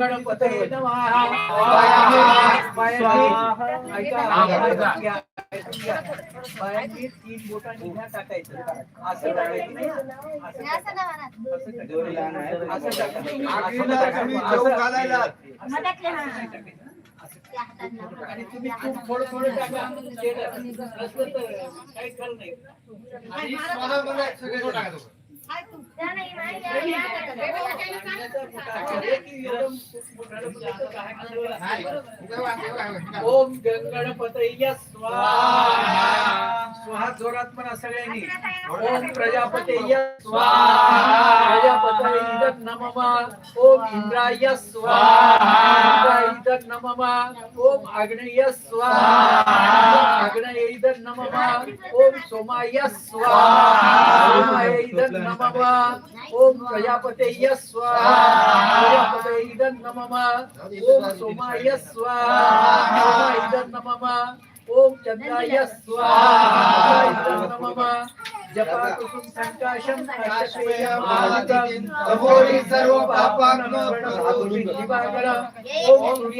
गणपतये नमः तीन बोटांनी ह्या टाकायचं असं टाकायचं नाही. असं टाकायचं. आणि तुम्ही खूप थोडं थोडं टाका काही खरं नाही ओम गणपतय स्वाहा. स्वाहा जोरात म्हणा सगळ्यांनी. ओम प्रजापतय स्वाहा. प्रजापतय इदं नमः. ओम इंद्राय स्वाहा. इंद्राय इदं नमः. ओम अग्नय स्वाहा. अग्नय इदं नमः. ओम सोमाय स्वाहा. सोमाय इदं नमः. ओम प्रजापतय स्वाहा. नमः ओम सोमाय स्वाहा सोमाय इदं नमः ओम चंद्राय स्वाहा इदं नमः जपाकुसुम संकाशम अश्वयमादितीं तमोरि सर्व पापात्म दिवाकर ओम